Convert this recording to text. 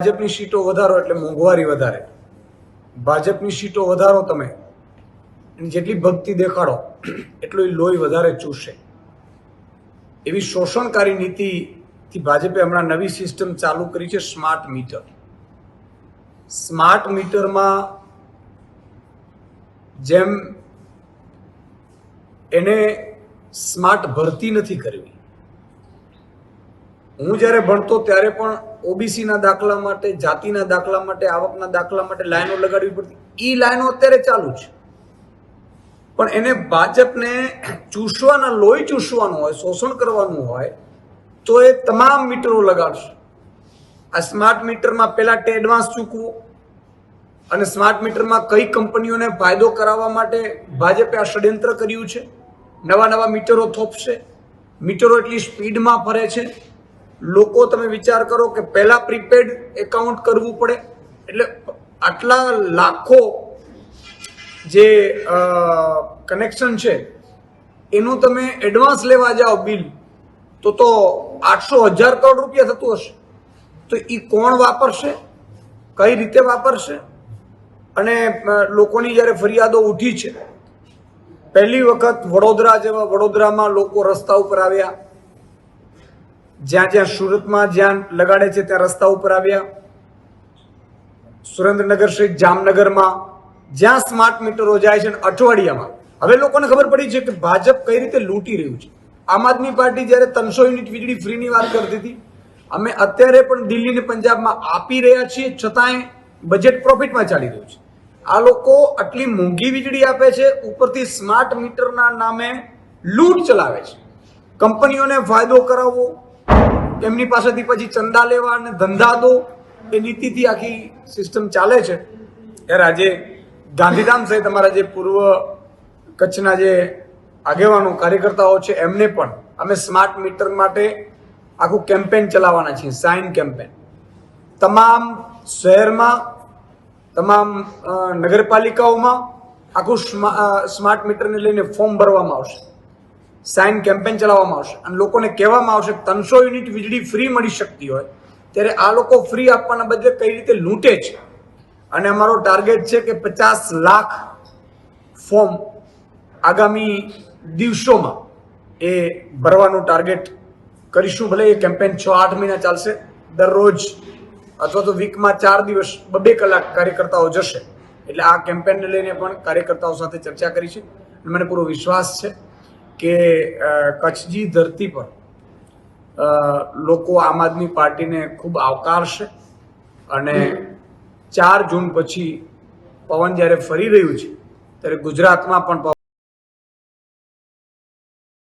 ભાજપની સીટો વધારો એટલે મોંઘવારી વધારે. ભાજપની સીટો વધારો તમે જેટલી ભક્તિ દેખાડો, એટલું એ લોહી વધારે ચૂસે એવી શોષણકારી નીતિથી ભાજપે હમણાં નવી સિસ્ટમ ચાલુ કરી છે, સ્માર્ટ મીટર. સ્માર્ટ મીટરમાં જેમ એને સ્માર્ટ ભરતી નથી કરવી. હું જ્યારે ભણતો ત્યારે પણ ઓબીસીના દાખલા માટે, જાતિના દાખલા માટે, આવકના દાખલા માટે લાઈનો લગાડવી પડતી. એ લાઈનો અત્યારે ચાલુ છે. પણ એને ભાજપને ચૂસવાના, લોહી ચૂસવાનું હોય, શોષણ કરવાનું હોય, તો એ તમામ મીટરો લગાડશે. આ સ્માર્ટ મીટરમાં પહેલા એડવાન્સ ચૂકવું. અને સ્માર્ટ મીટરમાં કઈ કંપનીઓને ફાયદો કરાવવા માટે ભાજપે આ ષડયંત્ર કર્યું છે? નવા નવા મીટરો થોપશે. મીટરો એટલી સ્પીડમાં ફરે છે લોકો તમે વિચાર કરો કે પહેલા પ્રીપેડ એકાઉન્ટ કરવું પડે. એટલે આટલા લાખો જે કનેક્શન છે, એનું તમે એડવાન્સ લેવા જાઓ બિલ તો તો આઠસો હજાર કરોડ રૂપિયા થતું હશે. તો એ કોણ વાપરશે? કઈ રીતે વાપરશે? અને લોકોની જ્યારે ફરિયાદો ઉઠી છે, પહેલી વખત વડોદરા જેવા વડોદરામાં લોકો રસ્તા ઉપર આવ્યા. જ્યાં જ્યાં સુરતમાં જ્યાં લગાડે છે ત્યાં રસ્તા ઉપર આવ્યા. સુરેન્દ્રનગર સહિત જામનગરમાં. જ્યાં સ્માર્ટ મીટરો જાય છે અઠવાડિયામાં. હવે લોકોને ખબર પડી છે કે ભાજપ કઈ રીતે લૂંટી રહ્યું છે. આમ આદમી પાર્ટી જ્યારે ત્રણસો યુનિટ વીજળી ફ્રીની વાત કરતી હતી, અમે અત્યારે પણ દિલ્હી અને પંજાબમાં આપી રહ્યા છીએ, છતાંય બજેટ પ્રોફિટમાં ચાલી રહ્યું છે. આ લોકો આટલી મોંઘી વીજળી આપે છે, ઉપરથી સ્માર્ટ મીટરના નામે લૂંટ ચલાવે છે. કંપનીઓને ફાયદો કરાવવો એમની પાસેથી પછી ચંદા લેવા અને ધંધા દો, એ નીતિથી આખી સિસ્ટમ ચાલે છે. ત્યારે આજે ગાંધીધામ સહિત અમારા જે પૂર્વ કચ્છના જે આગેવાનો, કાર્યકર્તાઓ છે, એમને પણ અમે સ્માર્ટ મીટર માટે આખું કેમ્પેન ચલાવવાના છીએ સાઇન કેમ્પેન તમામ શહેરમાં, તમામ નગરપાલિકાઓમાં આખું સ્મા- સ્માર્ટ મીટરને લઈને ફોર્મ ભરવામાં આવશે. સાઇન કેમ્પેન ચલાવવામાં આવશે. અને લોકોને કહેવામાં આવશે ત્રણસો યુનિટ વીજળી ફ્રી મળી શકતી હોય. ત્યારે આ લોકો ફ્રી આપવાના બદલે કઈ રીતે લૂંટે છે? અને અમારો ટાર્ગેટ છે કે પચાસ લાખ ફોર્મ આગામી દિવસોમાં એ ભરવાનું ટાર્ગેટ કરીશું. ભલે એ કેમ્પેન છ આઠ મહિના ચાલશે. દરરોજ અથવા તો વીકમાં ચાર દિવસ બબે કલાક કાર્યકર્તાઓ જશે. એટલે આ કેમ્પેનને લઈને પણ કાર્યકર્તાઓ સાથે ચર્ચા કરી છે. મને પૂરો વિશ્વાસ છે. કે કચ્છની કચ્છજી ધરતી પર લોકો આમ આદમી પાર્ટીને ખૂબ આવકારશે અને ચાર જૂન પછી પવન જ્યારે ફરી રહ્યું છે ત્યારે ગુજરાતમાં પણ